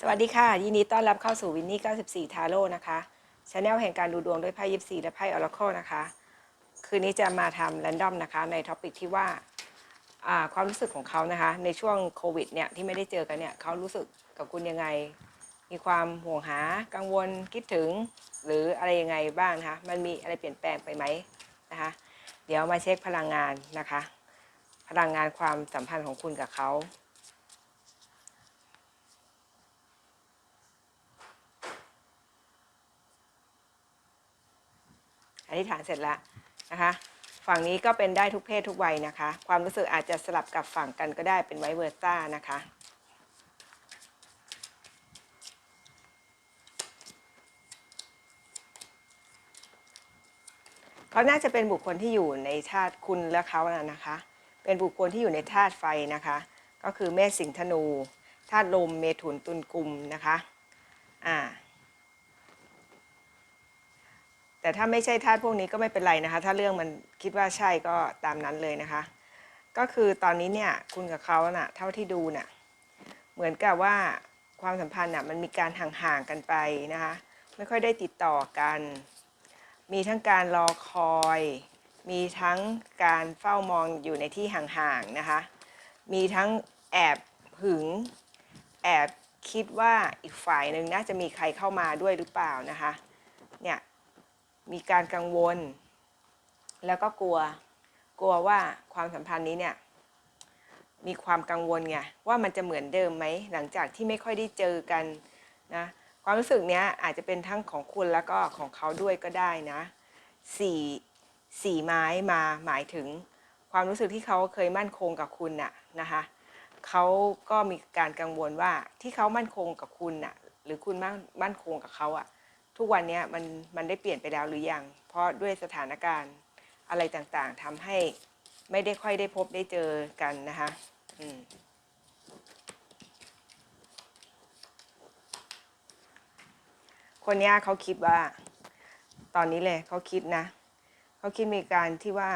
สวัสดีค่ะยินดีต้อนรับเข้าสู่วินนี่94 ทาโร่นะคะชาแนลแห่งการดูดวงด้วยไพ่ยิปซีและไพ่ออร์เคิลนะคะ คืนนี้จะมาทำแรนดอมนะคะในท็อปิกที่ว่าอ่าความรู้สึกของเขานะคะ ในช่วงโควิดเนี่ยที่ไม่ได้เจอกันเนี่ยเขารู้สึกกับคุณยังไง มีความห่วงหากังวลคิดถึง หรืออะไรยังไงบ้างนะคะมันมีอะไรเปลี่ยนแปลงไปไหมนะคะ เดี๋ยวมาเช็คพลังงานนะคะ พลังงานความสัมพันธ์ของคุณกับเขา อธิษฐานเสร็จแล้วนะคะฝั่งนี้ก็เป็นได้ทุกเพศทุกวัยนะคะ ความรู้สึกอาจจะสลับกับฝั่งกันก็ได้เป็นไวเวอร์ซ่านะคะเขาน่าจะเป็นบุคคลที่อยู่ในธาตุคุณและเขาน่ะนะคะ เป็นบุคคลที่อยู่ในธาตุไฟนะคะ ก็คือเมษสิงห์ธนูธาตุลมเมถุนตุลกุมนะคะ อ่า แต่ถ้าไม่ใช่ธาตุพวกนี้ก็ไม่เป็นไรนะคะ ถ้าเรื่องมันคิดว่าใช่ก็ตามนั้นเลยนะคะ ก็คือตอนนี้เนี่ยคุณกับเขาน่ะเท่าที่ดูน่ะเหมือนกับว่าความสัมพันธ์น่ะมันมีการห่างๆกันไปนะคะ ไม่ค่อยได้ติดต่อกัน มีทั้งการรอคอย มีทั้งการเฝ้ามองอยู่ในที่ห่างๆนะคะ มีทั้งแอบหึง แอบคิดว่าอีกฝ่ายหนึ่งน่าจะมีใครเข้ามาด้วยหรือเปล่านะคะ มีการกังวล แล้วก็กลัว กลัวว่าความสัมพันธ์นี้เนี่ย มีความกังวลไงว่ามันจะเหมือนเดิมไหมหลังจากที่ไม่ค่อยได้เจอกันนะความรู้สึกเนี้ยอาจจะเป็นทั้งของคุณแล้วก็ของเขาด้วยก็ได้นะสี่สี่ไม้มาหมายถึงความรู้สึกที่เขาเคยมั่นคงกับคุณน่ะนะคะเขาก็มีการกังวลว่าที่เขามั่นคงกับคุณน่ะหรือคุณมั่นมั่นคงกับเขาอะ ทุกวันนี้มันมันได้เปลี่ยนไปแล้วหรือยัง เพราะด้วยสถานการณ์อะไรต่างๆทำให้ไม่ได้ค่อยได้พบได้เจอกันนะคะอืมคนนี้เขาคิดว่า ตอนนี้เลยเขาคิดนะเขาคิดมีการที่ว่า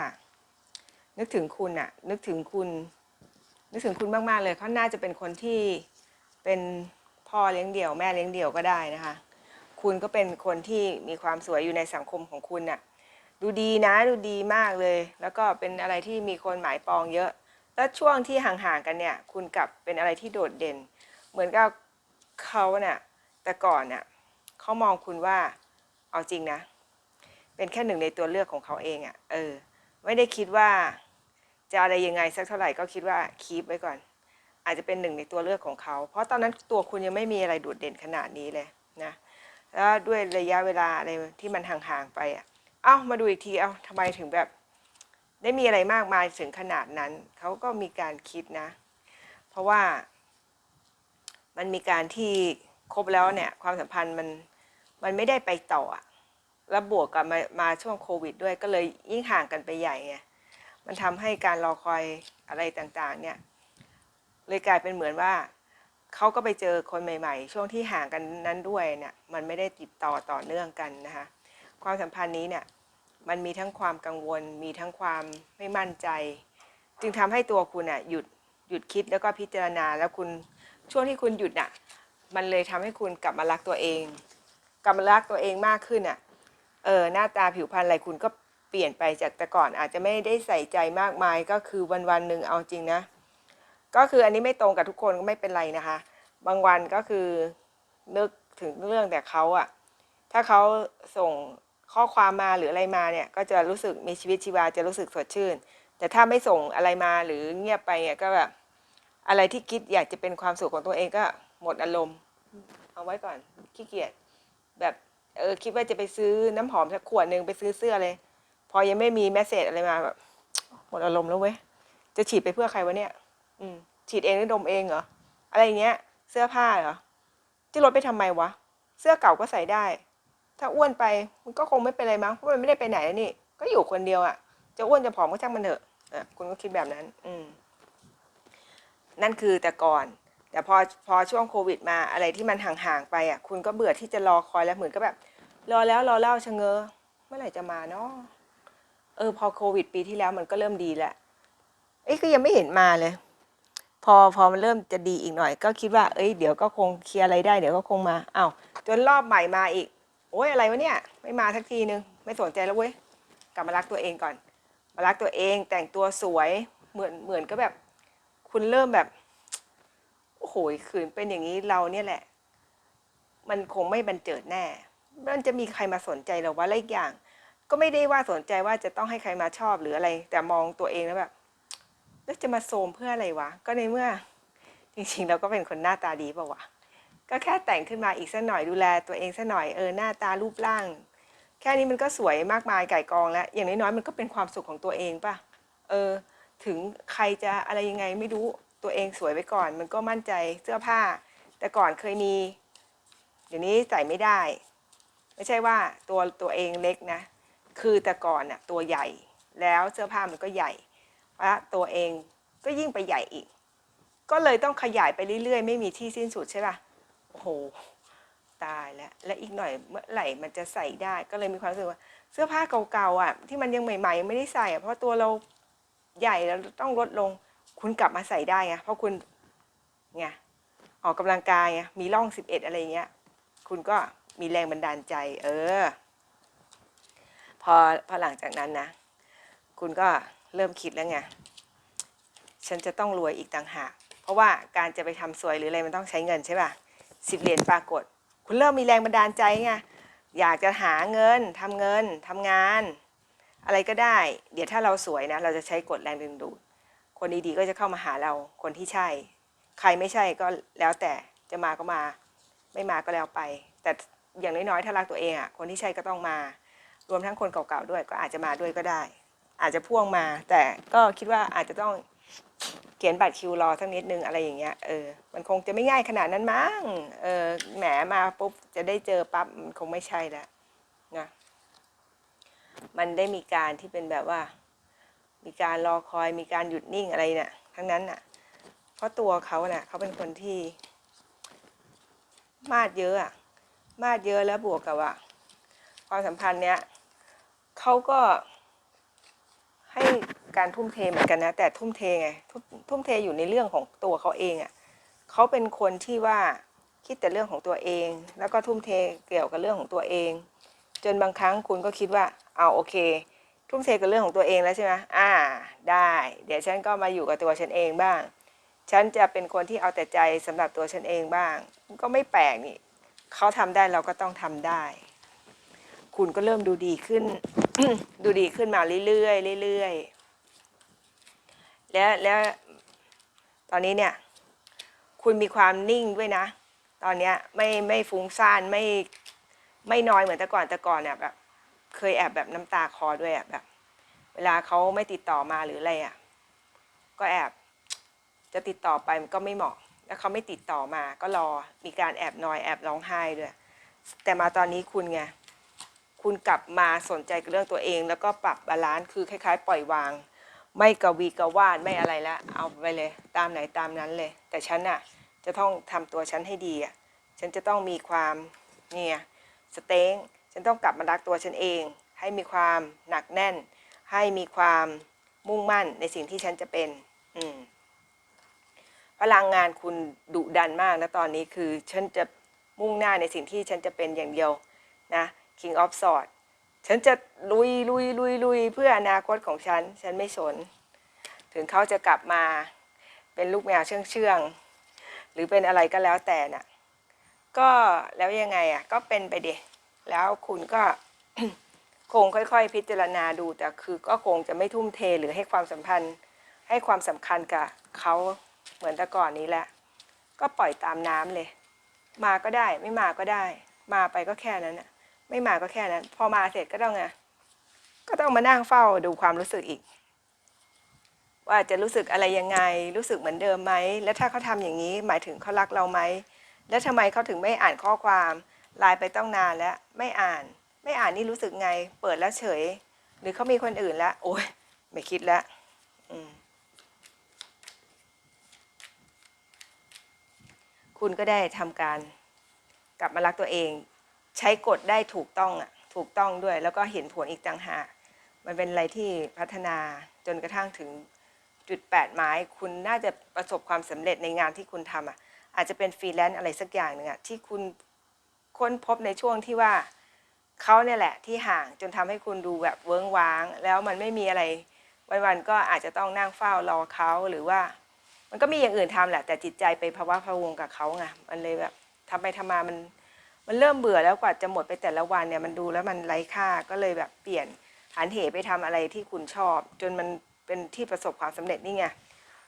นึกถึงคุณอะนึกถึงคุณ นึกถึงคุณมากๆเลยเขาน่าจะเป็นคนที่เป็นพ่อเลี้ยงเดี่ยว แม่เลี้ยงเดี่ยวก็ได้นะคะ คุณก็เป็นคนที่มีความสวยอยู่ในสังคมของคุณน่ะดูดีนะดูดีมากเลย แล้วก็เป็นอะไรที่มีคนหมายปองเยอะ แล้วช่วงที่ห่างๆกันเนี่ย คุณกลับเป็นอะไรที่โดดเด่น เหมือนกับเขาเนี่ยแต่ก่อนเนี่ยเขามองคุณว่าเอาจริงนะ เป็นแค่หนึ่งในตัวเลือกของเขาเองอะ่ะเออ ไม่ได้คิดว่า จะอะไรยังไงสักเท่าไหร่ก็คิดว่าคีปไว้ก่อน อาจจะเป็นหนึ่งในตัวเลือกของเขา เพราะตอนนั้นตัวคุณยังไม่มีอะไรโดดเด่นขนาดนี้เลยนะ แล้วด้วยระยะเวลาอะไรที่มันห่างๆไปอะ เอ้ามาดูอีกทีเอ้าทำไมถึงแบบ ได้มีอะไรมากมายถึงขนาดนั้น เขาก็มีการคิดนะ เพราะว่ามันมีการที่คบแล้วเนี่ย ความสัมพันธ์มันมันไม่ได้ไปต่ออะแล้วบวกกับมามาช่วงโควิด ด้วยก็เลยยิ่งห่างกันไปใหญ่ไงมันทำให้การรอคอยอะไรต่างๆ เนี่ย เลยกลายเป็นเหมือนว่า เขาก็ไปเจอคนใหม่ๆ ช่วงที่ห่างกันนั้นด้วยเนี่ยมันไม่ได้ติดต่อต่อเนื่องกันนะคะความสัมพันธ์นี้เนี่ยมันมีทั้งความกังวล มีทั้งความไม่มั่นใจ จึงทำให้ตัวคุณอะหยุดหยุดคิดแล้วก็พิจารณาแล้วคุณช่วงที่คุณหยุดอะมันเลยทำให้คุณกลับมารักตัวเอง กลับมารักตัวเองมากขึ้นอะเออหน้าตาผิวพรรณอะไรคุณก็เปลี่ยนไปจากแต่ก่อนอาจจะไม่ได้ใส่ใจมากมายก็คือวันวันหนึ่งเอาจริงนะ ก็คืออันนี้ไม่ตรงกับทุกคนก็ไม่เป็นไรนะคะ บางวันก็คือนึกถึงเรื่องแต่เขาอะถ้าเขาส่งข้อความมาหรืออะไรมาเนี่ย ก็จะรู้สึกมีชีวิตชีวาจะรู้สึกสดชื่น แต่ถ้าไม่ส่งอะไรมาหรือเงียบไปเนี่ยก็แบบอะไรที่คิดอยากจะเป็นความสุขของตัวเองก็หมดอารมณ์ เอาไว้ก่อนขี้เกียจแบบเออคิดว่าจะไปซื้อน้ำหอมสักขวดหนึ่งไปซื้อเสื้อเลย พอยังไม่มีแมสเซจอะไรมาแบบหมดอารมณ์แล้วเว้ยจะฉีดไปเพื่อใครวะเนี่ย อืมฉีดเองหรือดมเองเหรออะไรอย่างเงี้ย เสื้อผ้าเหรอจะลดไปทำไมวะ เสื้อเก่าก็ใส่ได้ ถ้าอ้วนไปมันก็คงไม่เป็นไรมั้งเพราะมันไม่ได้ไปไหนแล้วนี่ ก็อยู่คนเดียวอะ่ะ จะอ้วนจะผอมก็ช่างมันเถอะอะคุณก็คิดแบบนั้น อืม นั่นคือแต่ก่อน แต่พอพอช่วงโควิดมาอะไรที่มันห่างๆไปอะ คุณก็เบื่อที่จะรอคอยแล้วเหมือนก็แบบ รอแล้วรอเล่าชะเง้อเมื่อไหร่จะมาเนาะเออ พอโควิดปีที่แล้วมันก็เริ่มดีแล้วเอ้ยก็ยังไม่เห็นมาเลย พอพอมันเริ่มจะดีอีกหน่อย ก็คิดว่าเอ้ยเดี๋ยวก็คงเคลียร์อะไรได้เดี๋ยวก็คงมาอ้าวจนรอบใหม่มาอีก โอ้ยอะไรวะเนี่ย ไม่มาสักทีนึง ไม่สนใจแล้วเว้ยกลับมารักตัวเองก่อน มารักตัวเองแต่งตัวสวยเหมือนเหมือนก็แบบ คุณเริ่มแบบโอ้โหขืนเป็นอย่างนี้เราเนี่ยแหละ มันคงไม่บันเจิดแน่มันจะมีใครมาสนใจเราว่าอะไรอย่าง ก็ไม่ได้ว่าสนใจว่าจะต้องให้ใครมาชอบหรืออะไร แต่มองตัวเองแล้วแบบ แล้วจะมาโซมเพื่ออะไรวะ ก็ในเมื่อ จริงๆ เราก็เป็นคนหน้าตาดีเปล่าวะ ก็แค่แต่งขึ้นมาอีกสักหน่อยดูแลตัวเองสักหน่อยเออหน้าตารูปร่าง แค่นี้มันก็สวยมากมายไก่กองแล้ว อย่างน้อยๆมันก็เป็นความสุขของตัวเองป่ะเออ ถึงใครจะอะไรยังไงไม่รู้ตัวเองสวยไปก่อน มันก็มั่นใจเสื้อผ้า แต่ก่อนเคยมีเดี๋ยวนี้ใส่ไม่ได้ ไม่ใช่ว่าตัวตัวเองเล็กนะ คือแต่ก่อนน่ะตัวใหญ่แล้วเสื้อผ้ามันก็ใหญ่ และตัวเองก็ยิ่งไปใหญ่อีก ก็เลยต้องขยายไปเรื่อยๆ ไม่มีที่สิ้นสุดใช่ป่ะโอ้โหตายแล้ว และอีกหน่อยเมื่อไหร่มันจะใส่ได้ ก็เลยมีความรู้สึกว่า เสื้อผ้าเก่าๆอะ ที่มันยังใหม่ๆ ไม่ได้ใส่เพราะตัวเราใหญ่แล้วต้องลดลง คุณกลับมาใส่ได้ไงเพราะคุณไงออกกำลังกายไงมีร่องสิบเอ็ดอะไรเงี้ย คุณก็มีแรงบันดาลใจ เออ พอพอหลังจากนั้นนะ คุณก็ เริ่มคิดแล้วไง ฉันจะต้องรวยอีกต่างหาก เพราะว่าการจะไปทำสวยหรืออะไรมันต้องใช้เงินใช่ป่ะสิบเหรียญปรากฏ คุณเริ่มมีแรงบันดาลใจไง อยากจะหาเงินทำเงินทำงาน อะไรก็ได้ เดี๋ยวถ้าเราสวยนะ เราจะใช้กฎแรงดึงดูด คนดีๆก็จะเข้ามาหาเรา คนที่ใช่ ใครไม่ใช่ก็แล้วแต่ จะมาก็มา ไม่มาก็แล้วไป แต่อย่างน้อยๆ ถ้ารักตัวเองอะ คนที่ใช่ก็ต้องมา รวมทั้งคนเก่าๆด้วยก็อาจจะมาด้วยก็ได้ อาจจะพ่วงมา แต่ก็คิดว่าอาจจะต้องเขียนบัตรคิวรอสักนิดนึงอะไรอย่างเงี้ยเออมันคงจะไม่ง่ายขนาดนั้นมั้งเออแหมมาปุ๊บจะได้เจอปั๊บมันคงไม่ใช่แล้วนะมันได้มีการที่เป็นแบบว่า มีการรอคอยมีการหยุดนิ่งอะไรเนี่ยทั้งนั้นน่ะ เพราะตัวเขาน่ะเขาเป็นคนที่ มาดเยอะอะมาดเยอะแล้วบวกกับว่าความสัมพันธ์เนี้ยเขาก็ ให้การทุ่มเทเหมือนกันนะ แต่ทุ่มเทไงทุ่มทุ่มเทอยู่ในเรื่องของตัวเขาเองอะ่ะเขาเป็นคนที่ว่าคิดแต่เรื่องของตัวเอง แล้วก็ทุ่มเทเกี่ยวกับเรื่องของตัวเอง จนบางครั้งคุณก็คิดว่าเอาโอเค ทุ่มเทกับเรื่องของตัวเองแล้วใช่ไหมอ่า ได้ เดี๋ยวฉันก็มาอยู่กับตัวฉันเองบ้าง ฉันจะเป็นคนที่เอาแต่ใจสำหรับตัวฉันเองบ้าง ก็ไม่แปลกนี่เขาทำได้เราก็ต้องทำได้ คุณก็เริ่มดูดีขึ้น ดูดีขึ้นมาเรื่อยๆเรื่อยๆแล้วแล้วตอนนี้เนี่ย คุณมีความนิ่งด้วยนะ ตอนเนี้ยไม่ไม่ฟุ้งซ่านไม่ไม่น้อยเหมือนแต่ก่อนแต่ก่อนเนี่ยแบบเคยแอบแบบน้ำตาคอด้วยอะแบบ เวลาเขาไม่ติดต่อมาหรืออะไรอะก็แอบจะติดต่อไปมันก็ไม่เหมาะ แล้วเขาไม่ติดต่อมาก็รอมีการแอบนอยแอบร้องไห้ด้วย แต่มาตอนนี้คุณไง คุณกลับมาสนใจกับเรื่องตัวเอง แล้วก็ปรับบาลานซ์คือคล้ายๆ ปล่อยวาง ไม่กวีกวาดไม่อะไรละเอาไปเลย ตามไหนตามนั้นเลย แต่ฉันอะจะต้องทำตัวฉันให้ดีอะฉันจะต้องมีความเนี่ยสเต็งฉันต้องกลับมารักตัวฉันเอง ให้มีความหนักแน่น ให้มีความมุ่งมั่นในสิ่งที่ฉันจะเป็น อืมพลังงานคุณดุดันมากนะตอนนี้คือ ฉันจะมุ่งหน้าในสิ่งที่ฉันจะเป็นอย่างเดียวนะ King of Swords ฉันจะลุยลุยลุยลุยเพื่ออนาคตของฉัน ฉันไม่สน ถึงเขาจะกลับมาเป็นลูกแมวเชื่องเชื่องหรือเป็นอะไรก็แล้วแต่น่ะ ก็แล้วยังไงอะ ก็เป็นไปเดแล้วคุณก็คงค่อย ๆ พิจารณาดูแต่คือก็คงจะไม่ทุ่มเทหรือให้ความสัมพันธ์ ให้ความสำคัญกับเขาเหมือนแต่ก่อนนี้แหละ ก็ปล่อยตามน้ำเลย มาก็ได้ไม่มาก็ได้ มาไปก็แค่นั้นน่ะ ไม่มาก็แค่นั้น พอมาเสร็จก็ต้องไงก็ต้องมานั่งเฝ้าดูความรู้สึกอีก ว่าจะรู้สึกอะไรยังไง รู้สึกเหมือนเดิมไหม แล้วถ้าเขาทำอย่างนี้หมายถึงเขารักเราไหม แล้วทำไมเขาถึงไม่อ่านข้อความไลน์ไปต้องนานแล้วไม่อ่าน ไม่อ่านนี่รู้สึกไง เปิดแล้วเฉย หรือเขามีคนอื่นแล้วโอ้ยไม่คิดแล้วคุณก็ได้ทำการกลับมารักตัวเอง ใช้กฎได้ถูกต้องอะถูกต้องด้วย แล้วก็เห็นผลอีกต่างหากมันเป็นอะไรที่พัฒนาจนกระทั่งถึงจุดแปดไม้คุณน่าจะประสบความสำเร็จในงานที่คุณทำอะอาจจะเป็นฟรีแลนซ์อะไรสักอย่างหนึ่งอะที่คุณค้นพบในช่วงที่ว่าเขาเนี่ยแหละที่ห่างจนทำให้คุณดูแบบเวิ้งว้าง แล้วมันไม่มีอะไรวันๆก็อาจจะต้องนั่งเฝ้ารอเขาหรือว่า มันก็มีอย่างอื่นทำแหละ แต่จิตใจไปภาวะพะวงกับเขาไงมันเลยแบบทำไปทำมามัน มันเริ่มเบื่อแล้วกว่าจะหมดไปแต่ละวันเนี่ยมันดูแล้วมันไร้ค่าก็เลยแบบเปลี่ยนหันเหไปทำอะไรที่คุณชอบ จนมันเป็นที่ประสบความสำเร็จนี่ไง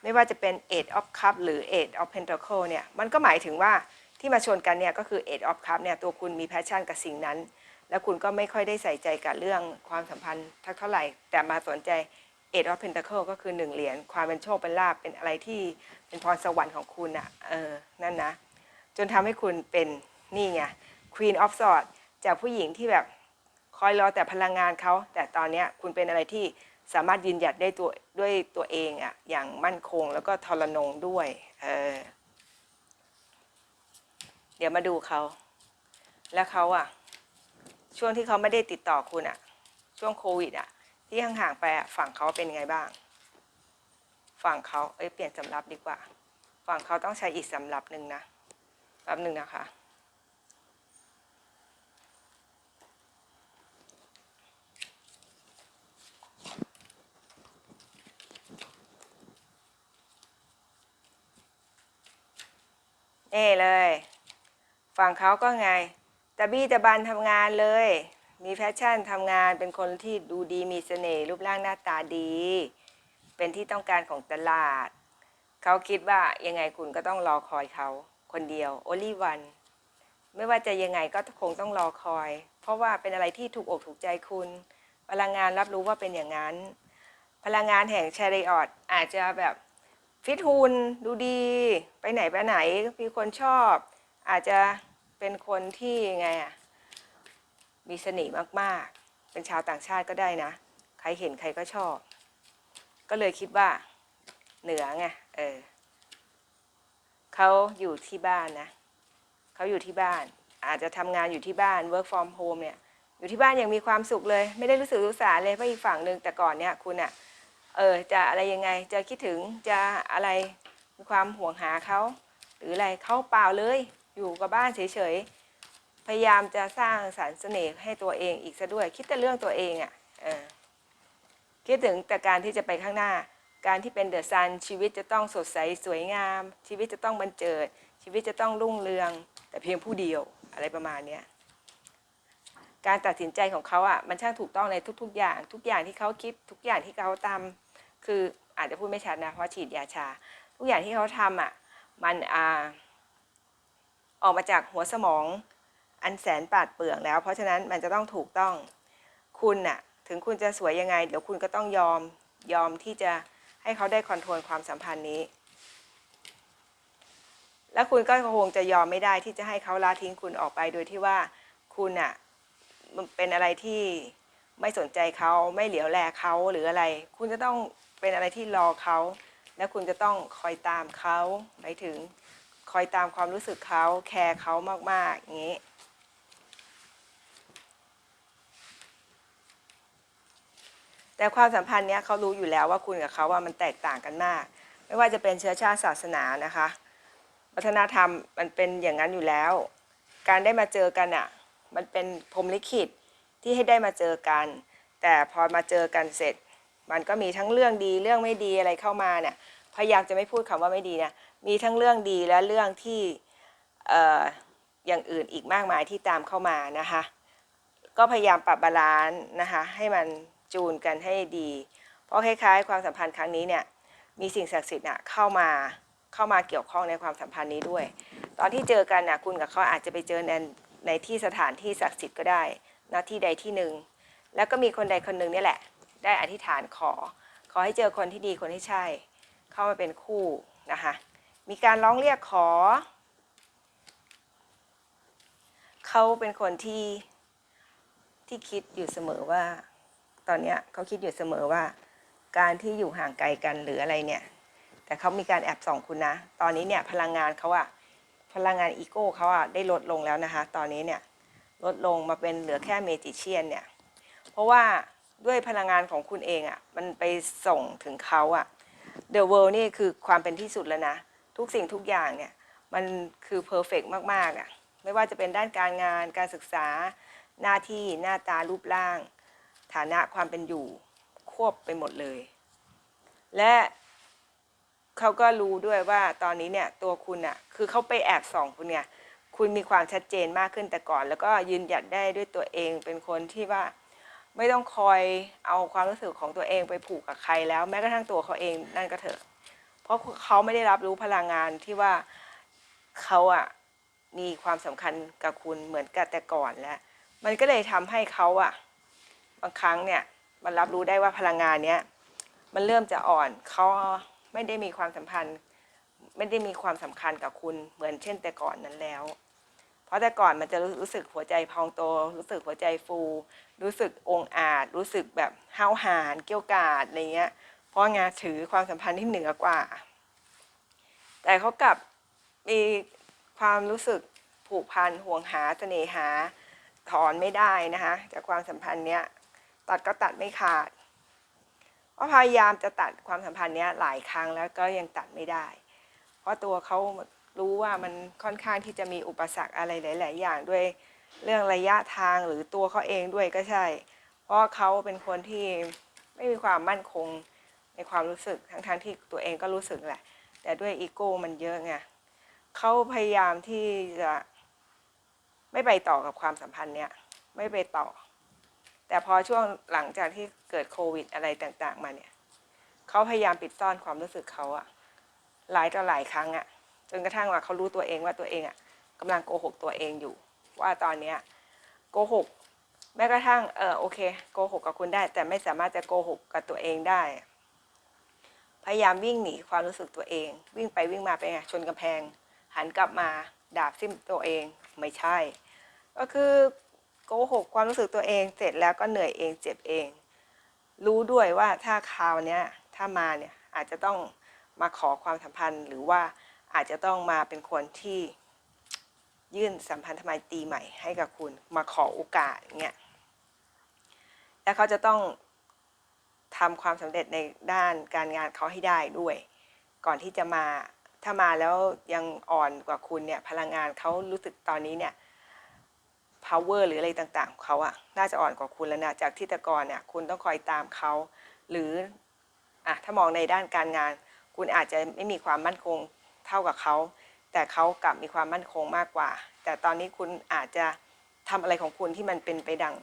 ไม่ว่าจะเป็น Eight of Cup หรือ Eight of Pentacle เนี่ยมันก็หมายถึงว่าที่มาชนกันเนี่ยก็คือ Eight of Cup เนี่ยตัวคุณมีแพชชั่นกับสิ่งนั้น แล้วคุณก็ไม่ค่อยได้ใส่ใจกับเรื่องความสัมพันธ์ทักเท่าไหร่ แต่มาสนใจ Eight of Pentacle ก็คือหนึ่งเหรียญความเป็นโชคเป็นลาภเป็นอะไรที่เป็นพรสวรรค์ของคุณอะเออนั่นนะ จนทำให้คุณเป็นนี่ไง Queen of Swords จากผู้หญิงที่แบบคอยรอแต่พลังงานเขา แต่ตอนนี้คุณเป็นอะไรที่สามารถยืนหยัดได้ตัวด้วยตัวเองอะอย่างมั่นคงแล้วก็ทรนงด้วยเออเดี๋ยวมาดูเขา แล้วเขาอะช่วงที่เขาไม่ได้ติดต่อคุณอะช่วงโควิดอะที่ห่างๆไปอะฝั่งเขาเป็นยังไงบ้าง ฝั่งเขาเอ้ยเปลี่ยนสำรับดีกว่า ฝั่งเขาต้องใช้อีกสำรับหนึ่งนะแป๊บหนึ่งนะคะ เอ่เลย ฝั่งเขาก็ไงตะบี้ตะบันทำงานเลย มีแฟชั่นทำงานเป็นคนที่ดูดีมีเสน่ห์รูปร่างหน้าตาดี เป็นที่ต้องการของตลาด เขาคิดว่ายังไงคุณก็ต้องรอคอยเขาคนเดียว only one ไม่ว่าจะยังไงก็คงต้องรอคอย เพราะว่าเป็นอะไรที่ถูกอกถูกใจคุณ พลังงานรับรู้ว่าเป็นอย่างนั้น พลังงานแห่งชาริออตอาจจะแบบ ฟิตหุ่นดูดีไปไหนไปไหนมีคนชอบ อาจจะเป็นคนที่ไงอะมีเสน่ห์มากๆ เป็นชาวต่างชาติก็ได้นะ ใครเห็นใครก็ชอบ ก็เลยคิดว่า เหนือไงเออเขาอยู่ที่บ้านนะเขาอยู่ที่บ้าน อาจจะทำงานอยู่ที่บ้าน work from home เนี่ยอยู่ที่บ้านยังมีความสุขเลย ไม่ได้รู้สึกรู้สาเลยเพราะอีกฝั่งหนึ่งแต่ก่อนเนี่ยคุณอะ เออจะอะไรยังไงจะคิดถึงจะอะไรมีความห่วงหาเขาหรืออะไรเขาเปล่าเลย อยู่กับบ้านเฉยๆพยายามจะสร้างสรรค์เสน่ห์ให้ตัวเองอีกซะด้วย คิดแต่เรื่องตัวเองอะ่ะเออคิดถึงแต่การที่จะไปข้างหน้า การที่เป็นเดอะซันชีวิตจะต้องสดใสสวยงาม ชีวิตจะต้องบันเจิด ชีวิตจะต้องรุ่งเรือง แต่เพียงผู้เดียวอะไรประมาณเนี้ยการตัดสินใจของเขาอะมันช่างถูกต้องในทุก ๆ อย่าง ทุกอย่างที่เขาคิดทุกอย่างที่เขาทำ คืออาจจะพูดไม่ชัดนะเพราะฉีดยาชา ทุกอย่างที่เขาทำอะมันอ่าออกมาจากหัวสมองอันแสนปราดเปรื่องแล้ว เพราะฉะนั้นมันจะต้องถูกต้องคุณน่ะถึงคุณจะสวยยังไง เดี๋ยวคุณก็ต้องยอมยอมที่จะให้เขาได้คอนโทรลความสัมพันธ์นี้ แล้วคุณก็คงจะยอมไม่ได้ที่จะให้เขาละทิ้งคุณออกไปโดยที่ว่าคุณน่ะเป็นอะไรที่ไม่สนใจเขาไม่เหลียวแลเขาหรืออะไร คุณจะต้อง เป็นอะไรที่รอเขา และคุณจะต้องคอยตามเขาหมายถึงคอยตามความรู้สึกเขาแคร์เขามากๆอย่างนี้แต่ความสัมพันธ์เนี้ยเขารู้อยู่แล้วว่าคุณกับเขาว่ามันแตกต่างกันมาก ไม่ว่าจะเป็นเชื้อชาติศาสนานะคะ วัฒนธรรมมันเป็นอย่างนั้นอยู่แล้ว การได้มาเจอกันอะมันเป็นพรหมลิขิตที่ให้ได้มาเจอกัน แต่พอมาเจอกันเสร็จ มันก็มีทั้งเรื่องดีเรื่องไม่ดีอะไรเข้ามาเนี่ยพยายามจะไม่พูดคำว่าไม่ดีนะมีทั้งเรื่องดีและเรื่องที่เอ่ออย่างอื่นอีกมากมายที่ตามเข้ามานะคะ ก็พยายามปรับบาลานซ์นะคะให้มันจูนกันให้ดี เพราะคล้ายๆ ความสัมพันธ์ครั้งนี้เนี่ยมีสิ่งศักดิ์สิทธิ์น่ะเข้ามาเข้ามาเกี่ยวข้องในความสัมพันธ์นี้ด้วย ตอนที่เจอกันน่ะคุณกับเขาอาจจะไปเจอในในที่สถานที่ศักดิ์สิทธิ์ก็ได้ณที่ใดที่หนึ่งแล้วก็มีคนใดคนหนึ่งนี่แหละ ได้อธิษฐานขอ ขอให้เจอคนที่ดีคนที่ใช่ เข้ามาเป็นคู่นะคะมีการร้องเรียกขอ เขาเป็นคนที่ที่คิดอยู่เสมอว่า ตอนนี้เขาคิดอยู่เสมอว่า การที่อยู่ห่างไกลกันหรืออะไรเนี่ย แต่เขามีการแอบส่องคุณนะ ตอนนี้เนี่ยพลังงานเขาอะพลังงานอีโก้เขาอะได้ลดลงแล้วนะคะ ตอนนี้เนี่ยลดลงมาเป็นเหลือแค่เมจิเชียนเนี่ย เพราะว่า ด้วยพลังงานของคุณเองอะ่ะมันไปส่งถึงเขาอะ่ะ the world นี่คือความเป็นที่สุดแล้วนะ ทุกสิ่งทุกอย่างเนี่ยมันคือเพอร์เฟกมากๆอะ่ะไม่ว่าจะเป็นด้านการงานการศึกษาหน้าที่หน้าตารูปร่าง ฐานะความเป็นอยู่ควบไปหมดเลย และเขาก็รู้ด้วยว่าตอนนี้เนี่ยตัวคุณอะ่ะคือเขาไปแอบส่องคุณเนี่ยคุณมีความชัดเจนมากขึ้นแต่ก่อน แล้วก็ยืนหยัดได้ด้วยตัวเองเป็นคนที่ว่า ไม่ต้องคอยเอาความรู้สึกของตัวเองไปผูกกับใครแล้วแม้กระทั่งตัวเขาเองนั่นก็เถอะ เพราะเขาไม่ได้รับรู้พลังงานที่ว่าเขาอะมีความสำคัญกับคุณเหมือนกับแต่ก่อนแล้ว มันก็เลยทำให้เขาอะบางครั้งเนี่ยมันรับรู้ได้ว่าพลังงานเนี้ยมันเริ่มจะอ่อนเขาไม่ได้มีความสัมพันธ์ ไม่ได้มีความสำคัญกับคุณเหมือนเช่นแต่ก่อนนั้นแล้ว ราะแต่ก่อนมันจะรู้สึกหัวใจพองโต รู้สึกหัวใจฟู รู้สึกองอาจ รู้สึกแบบห้าวหาญเกี้ยวกาดอะไรเงี้ย เพราะงานถือความสัมพันธ์ที่เหนือกว่า แต่เขากลับมีความรู้สึกผูกพันห่วงหาเสน่หาถอนไม่ได้นะคะจากความสัมพันธ์เนี้ยตัดก็ตัดไม่ขาดก็พยายามจะตัดความสัมพันธ์เนี้ยหลายครั้งแล้วก็ยังตัดไม่ได้ เพราะตัวเขา รู้ว่ามันค่อนข้างที่จะมีอุปสรรคอะไรหลาย ๆ อย่างด้วยเรื่องระยะทางหรือตัวเขาเองด้วยก็ใช่ เพราะเขาเป็นคนที่ไม่มีความมั่นคงในความรู้สึกทั้งๆที่ตัวเองก็รู้สึกแหละ แต่ด้วยอีโก้มันเยอะไงเขาพยายามที่จะไม่ไปต่อกับความสัมพันธ์เนี้ยไม่ไปต่อ แต่พอช่วงหลังจากที่เกิดโควิดอะไรต่าง ๆ มาเนี่ยเขาพยายามปิดซ่อนความรู้สึกเขาอะหลายต่อหลายครั้งอะ จนกระทั่งว่าเขารู้ตัวเองว่าตัวเองอะกำลังโกหกตัวเองอยู่ ว่าตอนเนี้ยโกหกแม้กระทั่งเออโอเคโกหกกับคุณได้ แต่ไม่สามารถจะโกหกกับตัวเองได้ พยายามวิ่งหนีความรู้สึกตัวเอง วิ่งไปวิ่งมาไปไงชนกำแพง หันกลับมาดาบซิมตัวเองไม่ใช่ ก็คือโกหกความรู้สึกตัวเองเสร็จแล้วก็เหนื่อยเองเจ็บเอง รู้ด้วยว่าถ้าคราวเนี้ยถ้ามาเนี่ยอาจจะต้องมาขอความสัมพันธ์หรือว่า อาจจะต้องมาเป็นคนที่ยื่นสัมพันธไมตรีใหม่ให้กับคุณมาขอโอกาสเงี้ยแล้วเขาจะต้องทำความสำเร็จในด้านการงานเขาให้ได้ด้วย ก่อนที่จะมาถ้ามาแล้วยังอ่อนกว่าคุณเนี่ยพลังงานเขารู้สึกตอนนี้เนี่ย power หรืออะไรต่างๆเขาอะน่าจะอ่อนกว่าคุณแล้วนะจากที่แต่ก่อนเนี่ยคุณต้องคอยตามเขาหรืออะถ้ามองในด้านการงาน คุณอาจจะไม่มีความมั่นคง เท่ากับเขา แต่เขากลับมีความมั่นคงมากกว่า แต่ตอนนี้คุณอาจจะทำอะไรของคุณที่มันเป็นไปดัง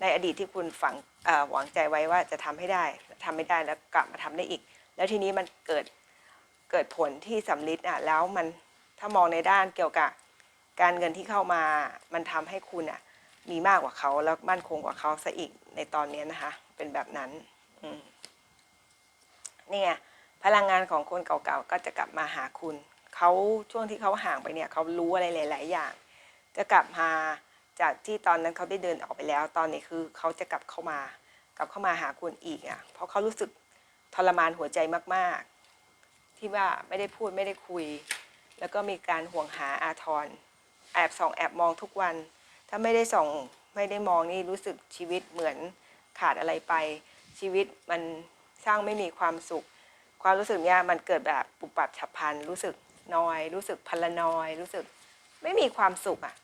ในอดีตที่คุณฝังหวังใจไว้ว่าจะทำให้ได้ทำไม่ได้แล้วกลับมาทำได้อีก แล้วทีนี้มันเกิดเกิดผลที่สำลิดอะแล้วมันถ้ามองในด้านเกี่ยวกับการเงินที่เข้ามามันทำให้คุณอะมีมากกว่าเขาแล้วมั่นคงกว่าเขาซะอีกในตอนนี้นะคะ เป็นแบบนั้น อืมนี่ย พลังงานของคนเก่าๆก็จะกลับมาหาคุณเขาช่วงที่เขาห่างไปเนี่ยเขารู้อะไรหลาย ๆ อย่าง จะกลับมาจากที่ตอนนั้นเขาได้เดินออกไปแล้ว ตอนนี้คือเขาจะกลับเข้ามา กลับเข้ามาหาคุณอีกอะเพราะเขารู้สึกทรมานหัวใจมากๆ ที่ว่าไม่ได้พูดไม่ได้คุย แล้วก็มีการห่วงหาอาทรแอบส่องแอบมองทุกวัน ถ้าไม่ได้ส่องไม่ได้มองนี่รู้สึกชีวิตเหมือนขาดอะไรไป ชีวิตมันช่างไม่มีความสุข ความรู้สึกเนี้ยมันเกิดแบบปุบปับฉับพลันรู้สึกนอย รู้สึกพลนอย รู้สึกไม่มีความสุขอะ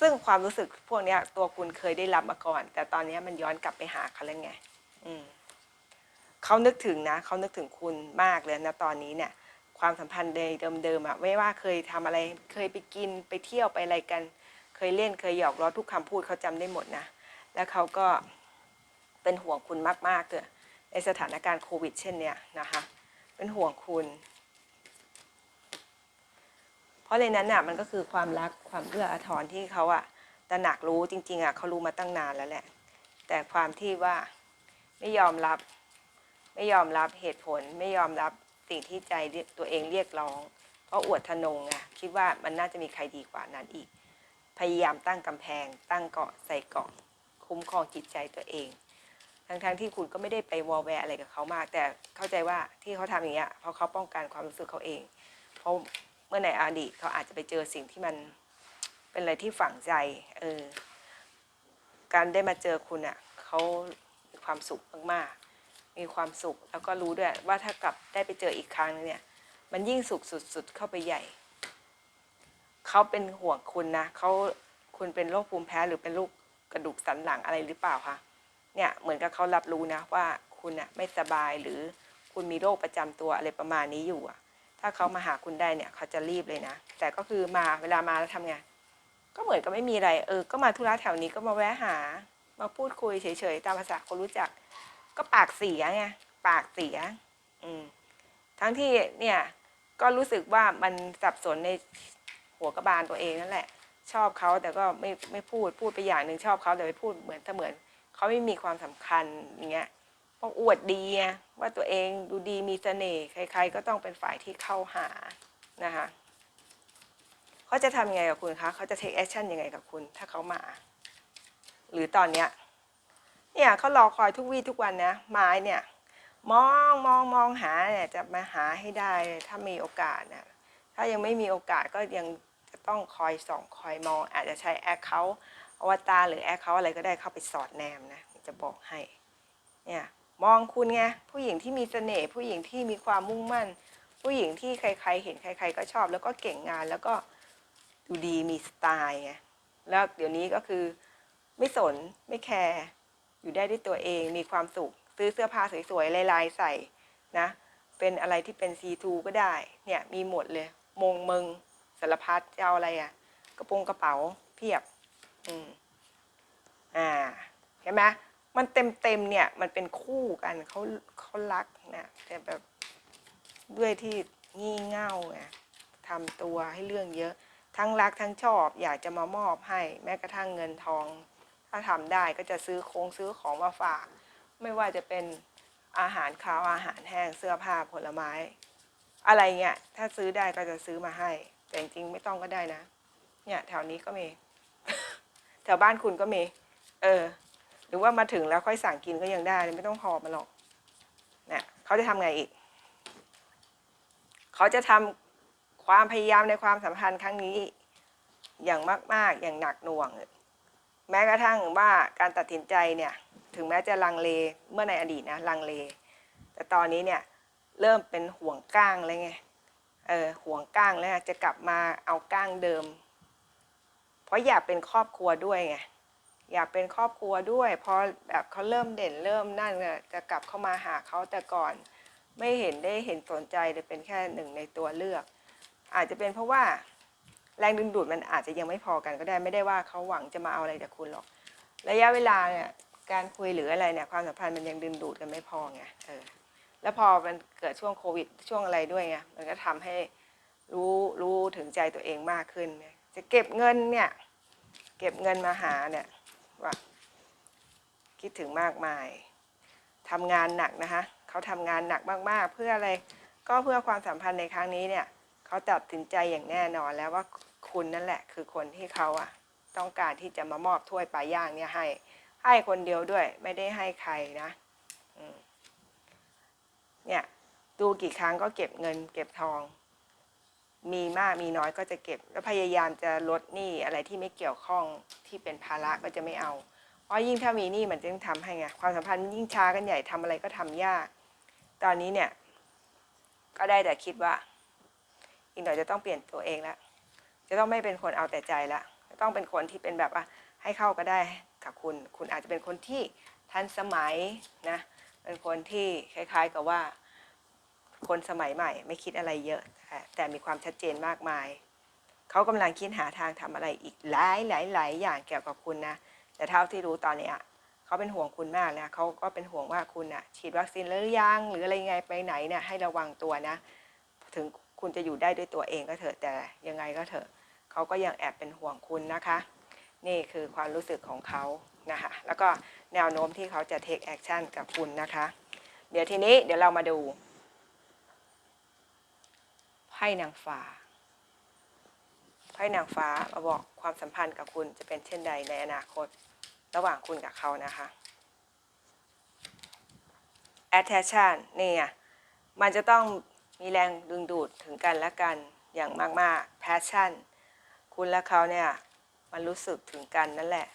ซึ่งความรู้สึกพวกเนี้ย ตัวคุณเคยได้รับมาก่อน แต่ตอนนี้มันย้อนกลับไปหาเขาแล้วไง อืมเขานึกถึงนะเขานึกถึงคุณมากเลยนะตอนนี้เนี่ย ความสัมพันธ์เดิมๆอะไม่ว่าเคยทำอะไร เคยไปกินไปเที่ยวไปอะไรกัน เคยเล่นเคยหยอกล้อทุกคำพูดเขาจำได้หมดนะแล้วเขาก็เป็นห่วงคุณมากๆเลยในสถานการณ์โควิด เช่นเนี้ยนะคะ เป็นห่วงคุณ เพราะในนั้นน่ะมันก็คือความรักความเอื้ออาทรที่เขาอะตระหนักรู้จริง ๆอะเขารู้มาตั้งนานแล้วแหละ แต่ความที่ว่าไม่ยอมรับ ไม่ยอมรับเหตุผล ไม่ยอมรับสิ่งที่ใจตัวเองเรียกร้อง เพราะอวดทะนงไงคิดว่ามันน่าจะมีใครดีกว่านั้นอีก พยายามตั้งกำแพง ตั้งเกาะใส่เกาะคุ้มครองจิตใจตัวเอง ทั้งๆที่คุณก็ไม่ได้ไปวอลแวร์อะไรกับเขามาก แต่เข้าใจว่าที่เขาทำอย่างเงี้ยเพราะเขาป้องกันความรู้สึกเขาเอง เพราะเมื่อในอดีตเขาอาจจะไปเจอสิ่งที่มันเป็นอะไรที่ฝังใจเออการได้มาเจอคุณอะเขามีความสุขมากๆ มีความสุขแล้วก็รู้ด้วยว่าถ้ากลับได้ไปเจออีกครั้งนึงเนี่ย มันยิ่งสุขสุดๆ เข้าไปใหญ่เขาเป็นห่วงคุณนะเขาคุณเป็นโรคภูมิแพ้หรือเป็นโรคกระดูกสันหลังอะไรหรือเปล่าคะ เนี่ยเหมือนกับเขารับรู้นะว่าคุณน่ะไม่สบายหรือคุณมีโรคประจำตัวอะไรประมาณนี้อยู่อะถ้าเขามาหาคุณได้เนี่ยเขาจะรีบเลยนะ แต่ก็คือมาเวลามาแล้วทำไงก็เหมือนกับไม่มีอะไรเออ ก็มาธุระแถวนี้ก็มาแวะหา มาพูดคุยเฉยๆตามภาษาคนรู้จัก ก็ปากเสียไงปากเสีย อืมทั้งที่เนี่ยก็รู้สึกว่ามันสับสนในหัวกระบาลตัวเองนั่นแหละ ชอบเขาแต่ก็ไม่ไม่พูดพูดไปอย่างหนึ่งชอบเขาแต่ไปพูดเหมือนเสมือน เขาไม่มีความสำคัญอย่างเงี้ยเพราะอวดดีว่าตัวเองดูดีมีเสน่ห์ใคร ๆ ก็ต้องเป็นฝ่ายที่เข้าหานะคะเขาจะทำยังไงกับคุณคะเขาจะ take action ยังไงกับคุณถ้าเขามา หรือตอนเนี้ยเนี่ยเขารอคอยทุกวี่ทุกวันนะไม้เนี่ย มองมองมองหาเนี่ยจะมาหาให้ได้ถ้ามีโอกาสนะถ้ายังไม่มีโอกาสก็ยังจะต้องคอยส่องคอยมอง อาจจะใช้แอคเคา อวตารหรือแอคเคาท์อะไรก็ได้เข้าไปสอดแนมนะจะบอกให้เนี่ยมองคุณไงผู้หญิงที่มีเสน่ห์ผู้หญิงที่มีความมุ่งมั่น ผู้หญิงที่ใคร ๆ เห็นใคร ๆ ก็ชอบ แล้วก็เก่งงานแล้วก็ดูดีมีสไตล์ไงแล้วเดี๋ยวนี้ก็คือไม่สนไม่แคร์อยู่ได้ด้วยตัวเองมีความสุข ซื้อเสื้อผ้าสวยๆลายๆใส่นะเป็นอะไรที่เป็นซีทูก็ได้เนี่ยมีหมดเลย มงมึงสารพัดจะเอาอะไรอะกระโปรงกระเป๋าเพียบ อืมอ่าเห็นไหมมันเต็มเต็มเนี่ย มันเป็นคู่กันเขาเขารักนะแต่แบบด้วยที่งี่เง่าไงทำตัวให้เรื่องเยอะ ทั้งรักทั้งชอบ อยากจะมามอบให้ แม้กระทั่งเงินทอง ถ้าทำได้ก็จะซื้อโคงซื้อของมาฝาก ไม่ว่าจะเป็นอาหารคาวอาหารแห้งเสื้อผ้าผลไม้ อะไรเงี้ยถ้าซื้อได้ก็จะซื้อมาให้ แต่จริงๆไม่ต้องก็ได้นะ เนี่ยแถวนี้ก็มี แถวบ้านคุณก็มี เออ หรือว่ามาถึงแล้วค่อยสั่งกินก็ยังได้ไม่ต้องหอบมาหรอกเนี่ยเขาจะทำไงอีก เขาจะทำความพยายามในความสัมพันธ์ครั้งนี้ อย่างมาก ๆ อย่างหนักหน่วง แม้กระทั่งว่าการตัดสินใจเนี่ย ถึงแม้จะลังเลเมื่อในอดีตนะลังเล แต่ตอนนี้เนี่ยเริ่มเป็นห่วงก้างแล้วไง เออห่วงก้างแล้วจะกลับมาเอาก้างเดิม เพราะอยากเป็นครอบครัวด้วยไงอยากเป็นครอบครัวด้วยพอแบบเขาเริ่มเด่นเริ่มนั่นเนี่ยจะกลับเข้ามาหาเขาแต่ก่อน ไม่เห็นได้เห็นสนใจเลยเป็นแค่หนึ่งในตัวเลือก อาจจะเป็นเพราะว่าแรงดึงดูดมันอาจจะยังไม่พอกันก็ได้ไม่ได้ว่าเขาหวังจะมาเอาอะไรจากคุณหรอก ระยะเวลาเนี่ยการคุยหรืออะไรเนี่ยความสัมพันธ์มันยังดึงดูดกันไม่พอไงเออแล้วพอมันเกิดช่วงโควิดช่วงอะไรด้วยไงมันก็ทำให้รู้รู้ถึงใจตัวเองมากขึ้น จะเก็บเงินเนี่ย เก็บเงินมาหาเนี่ยว่าคิดถึงมากมายทำงานหนักนะคะเขาทำงานหนักมากๆ เพื่ออะไรก็เพื่อความสัมพันธ์ในครั้งนี้เนี่ยเขาตัดสินใจอย่างแน่นอนแล้วว่าคุณนั่นแหละ คือคนที่เขาอะต้องการที่จะมามอบถ้วยปลาย่างเนี่ยให้ ให้คนเดียวด้วย ไม่ได้ให้ใครนะเนี่ยดูกี่ครั้งก็เก็บเงิน เก็บทอง มีมากมีน้อยก็จะเก็บ แล้วพยายามจะลดหนี้อะไรที่ไม่เกี่ยวข้องที่เป็นภาระก็จะไม่เอา เพราะยิ่งถ้ามีหนี้มันจะยิ่งทำให้ไงความสัมพันธ์ยิ่งช้ากันใหญ่ทำอะไรก็ทำยาก ตอนนี้เนี่ย ก็ได้แต่คิดว่า อีกหน่อยจะต้องเปลี่ยนตัวเองแล้วจะต้องไม่เป็นคนเอาแต่ใจละจะต้องเป็นคนที่เป็นแบบว่าให้เข้าก็ได้กับคุณ คุณอาจจะเป็นคนที่ทันสมัยนะเป็นคนที่คล้าย ๆ กับว่า คนสมัยใหม่ ไม่คิดอะไรเยอะ แต่แต่มีความชัดเจนมากมาย เขากำลังคิดหาทางทำอะไรอีกหลายหลายหลายอย่างเกี่ยวกับคุณนะ แต่เท่าที่รู้ตอนเนี้ยเขาเป็นห่วงคุณมากนะเขาก็เป็นห่วงว่าคุณอะฉีดวัคซีนแล้วหรือยังหรืออะไรยังไงไปไหนเนี่ยให้ระวังตัวนะ ถึงคุณจะอยู่ได้ด้วยตัวเองก็เถอะแต่ยังไงก็เถอะเขาก็ยังแอบเป็นห่วงคุณนะคะ นี่คือความรู้สึกของเขานะคะแล้วก็แนวโน้มที่เขาจะ take action กับคุณนะคะ เดี๋ยวทีนี้เดี๋ยวเรามาดู พ่นางฟ้า ไพ่นางฟ้ามาบอกความสัมพันธ์กับคุณจะเป็นเช่นใดในอนาคต ระหว่างคุณกับเขานะคะ attention นี่ไงมันจะต้องมีแรงดึงดูดถึงกันและกันอย่างมากๆ passion คุณและเขาเนี่ยมันรู้สึกถึงกันนั่นแหละ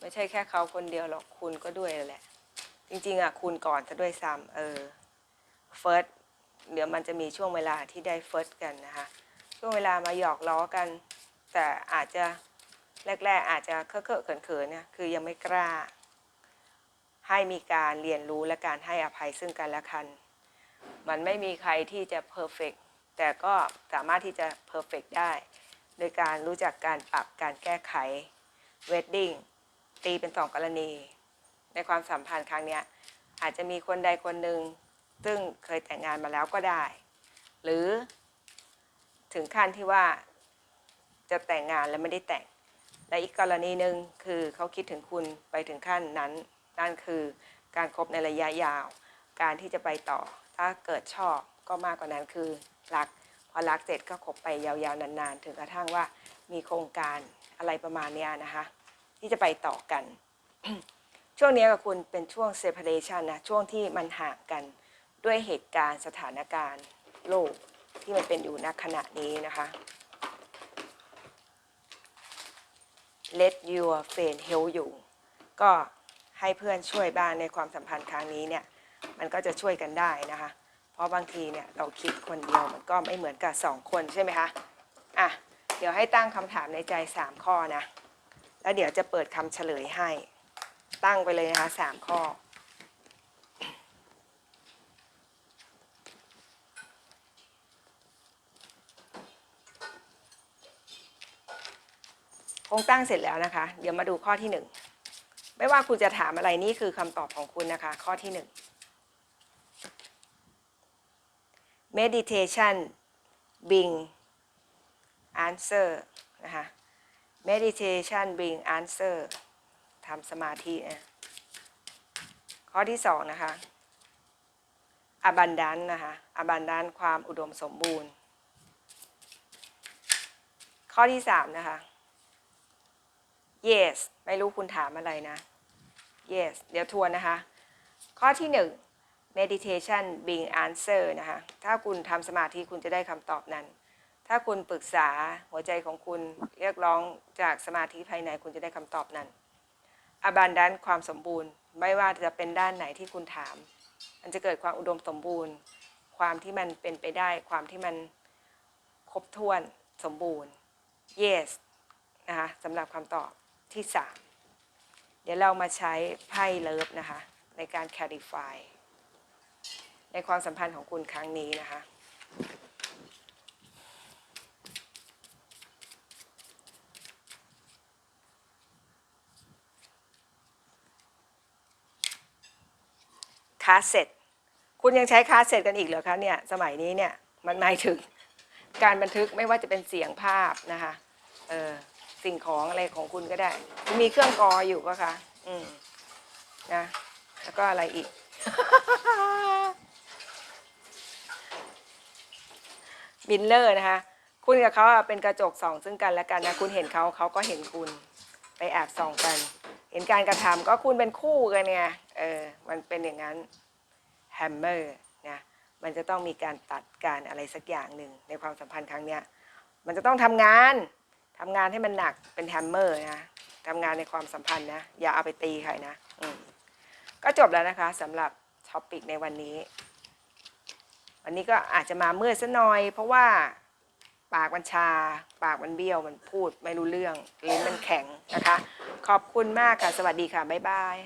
ไม่ใช่แค่เขาคนเดียวหรอกคุณก็ด้วยแหละ จริงๆอะคูณก่อนซะด้วยซ้ำเออ first เดี๋ยวมันจะมีช่วงเวลาที่ได้ first กันนะคะ ช่วงเวลามาหยอกล้อกัน แต่อาจจะแรก ๆ อาจจะเคอะเคอะเขินๆเนี่ยคือยังไม่กล้า ให้มีการเรียนรู้และการให้อภัยซึ่งกันและกัน มันไม่มีใครที่จะ perfect แต่ก็สามารถที่จะ perfect ได้ โดยการรู้จักการปรับการแก้ไข wedding ตีเป็นสองกรณี ในความสัมพันธ์ครั้งนี้อาจจะมีคนใดคนหนึ่ง ซึ่งเคยแต่งงานมาแล้วก็ได้ หรือถึงขั้นที่ว่าจะแต่งงานแล้วไม่ได้แต่ง และอีกกรณีหนึ่งคือเขาคิดถึงคุณไปถึงขั้นนั้น นั่นคือการคบในระยะยาว การที่จะไปต่อ ถ้าเกิดชอบก็มากกว่านั้นคือรัก พอรักเสร็จก็คบไปยาวๆนานๆ ถึงกระทั่งว่ามีโครงการอะไรประมาณนี้นะคะ ที่จะไปต่อกัน ช่วงนี้กับคุณเป็นช่วง separation นะ ช่วงที่มันห่างกัน ด้วยเหตุการณ์สถานการณ์โลกที่มันเป็นอยู่ณขณะนี้นะคะ let your friend help you ก็ให้เพื่อนช่วยบ้างในความสัมพันธ์ครั้งนี้เนี่ย มันก็จะช่วยกันได้นะคะ เพราะบางทีเนี่ยเราคิดคนเดียวมันก็ไม่เหมือนกับสองคนใช่ไหมคะ อะ เดี๋ยวให้ตั้งคำถามในใจ 3 ข้อนะ แล้วเดี๋ยวจะเปิดคำเฉลยให้ ตั้งไปเลยนะคะสามข้อ ครงตั้งเสร็จแล้วนะคะ เดี๋ยวมาดูข้อที่หนึ่งไม่ว่าคุณจะถามอะไรนี่คือคำตอบของคุณนะคะ ข้อที่หนึ่ง meditation bring answer นะคะ meditation bring answer ทำสมาธินะข้อที่สองนะคะ abundance นะคะ abundance ความอุดมสมบูรณ์ ข้อที่สามนะคะ yes ไม่รู้คุณถามอะไรนะ yes เดี๋ยวทวนนะคะ ข้อที่หนึ่ง meditation being answer นะคะ ถ้าคุณทำสมาธิคุณจะได้คำตอบนั้น ถ้าคุณปรึกษาหัวใจของคุณเรียกร้องจากสมาธิภายในคุณจะได้คำตอบนั้น abundance ความสมบูรณ์ ไม่ว่าจะเป็นด้านไหนที่คุณถาม มันจะเกิดความอุดมสมบูรณ์ ความที่มันเป็นไปได้ ความที่มันครบถ้วนสมบูรณ์ yes นะคะสำหรับคำตอบ ที่3เดี๋ยวเรามาใช้ไพ่เลิฟนะคะ ในการ clarify ในความสัมพันธ์ของคุณครั้งนี้นะคะ คาสเซ็ตคุณยังใช้คาสเซ็ตกันอีกเหรอคะเนี่ย สมัยนี้เนี่ย มันหมายถึงการบันทึกไม่ว่าจะเป็นเสียงภาพนะคะ เออ สิ่งของอะไรของคุณก็ได้คุณมีเครื่องกออยู่ก็คะอืมนะ แล้วก็อะไรอีก บินเลอร์นะคะ คุณกับเขาอะเป็นกระจกส่องซึ่งกันและกันนะ คุณเห็นเขาเขาก็เห็นคุณ ไปแอบส่องกัน เห็นการกระทำก็คุณเป็นคู่กันไง เออ มันเป็นอย่างนั้น แฮมเมอร์นะ มันจะต้องมีการตัดการอะไรสักอย่างหนึ่งในความสัมพันธ์ครั้งเนี้ย มันจะต้องทำงาน ทำงานให้มันหนักเป็นแฮมเมอร์นะทำงานในความสัมพันธ์นะ อย่าเอาไปตีใครนะก็จบแล้วนะคะสำหรับท็อปิกในวันนี้ วันนี้ก็อาจจะมาเมื่อซะหน่อย เพราะว่าปากมันชา ปากมันเบี้ยวมันพูดไม่รู้เรื่องลิ้นมันแข็งนะคะ ขอบคุณมากค่ะ สวัสดีค่ะ บ๊ายบาย